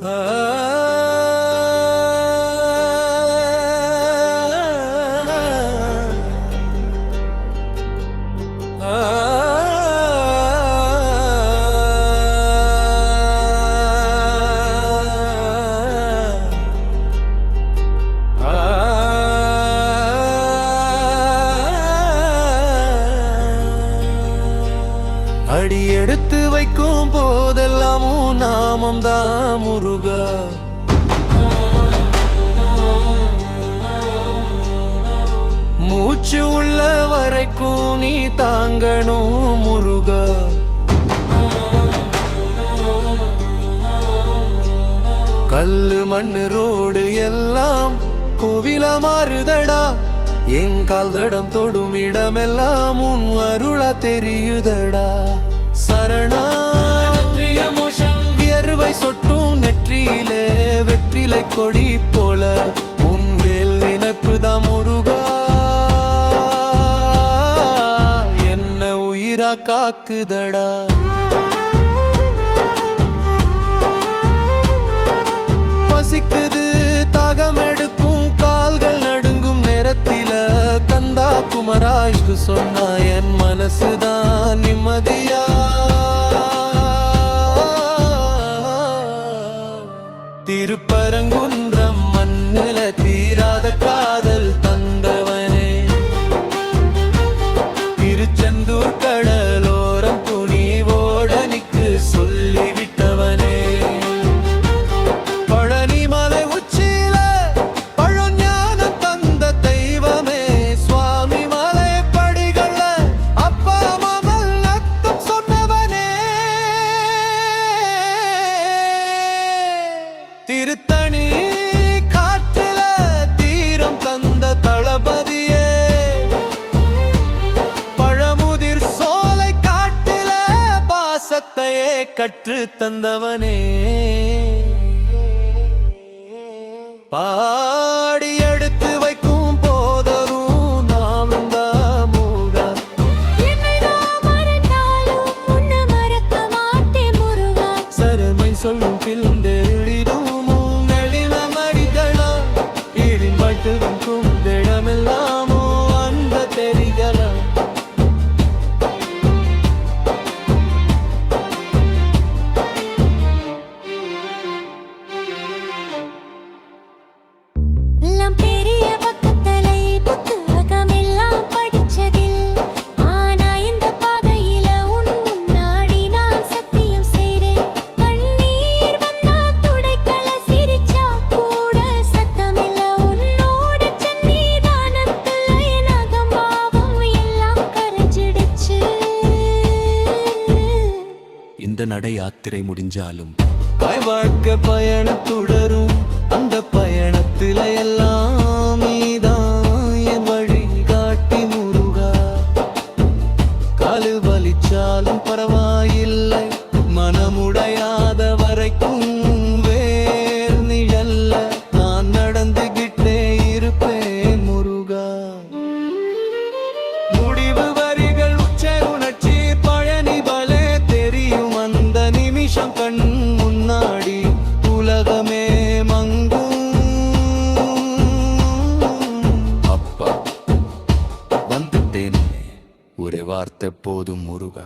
Uh... எடுத்து வைக்கும் போதெல்லாமும் நாமம் தான் முருகா. மூச்சு உள்ள வரைக்கும் நீ தாங்கணும் முருகா. கல்லு மண்ணு ரோடு எல்லாம் கோவில மாறுதடா. என் கால் தடம் தொடும் இடமெல்லாம் உன் அருளா தெரியுதடா. சரணா. வியர்வை சொட்டும் நெற்றியிலே வெற்றிலை கொடி போல உங்கள் வேல் நினைப்பு தான் முருகா. என்ன உயிரா காக்குதடா. பசிக்குது தாகம் எடுக்கும் கால்கள் நடுங்கும் நேரத்தில கந்தா குமராஷ்க்கு சொன்னா என் மனசுதான். திருப்பரங்குன்றம் மண்ணில தீராத காதல் தந்தவனே. திருச்செந்தூர் கடலோரம் துணிவோட சொல்லிவிட்டு கற்று தந்தவனே பாடி எடுத்து வைக்கும் போதரும் நாமும் மூகா என்னை நான் நடை யாத்திரை முடிஞ்சாலும். வாழ்க்கை பயணம் தொடரும். அந்த பயணம் ஒரே வார்த்தை போதும் முருகா.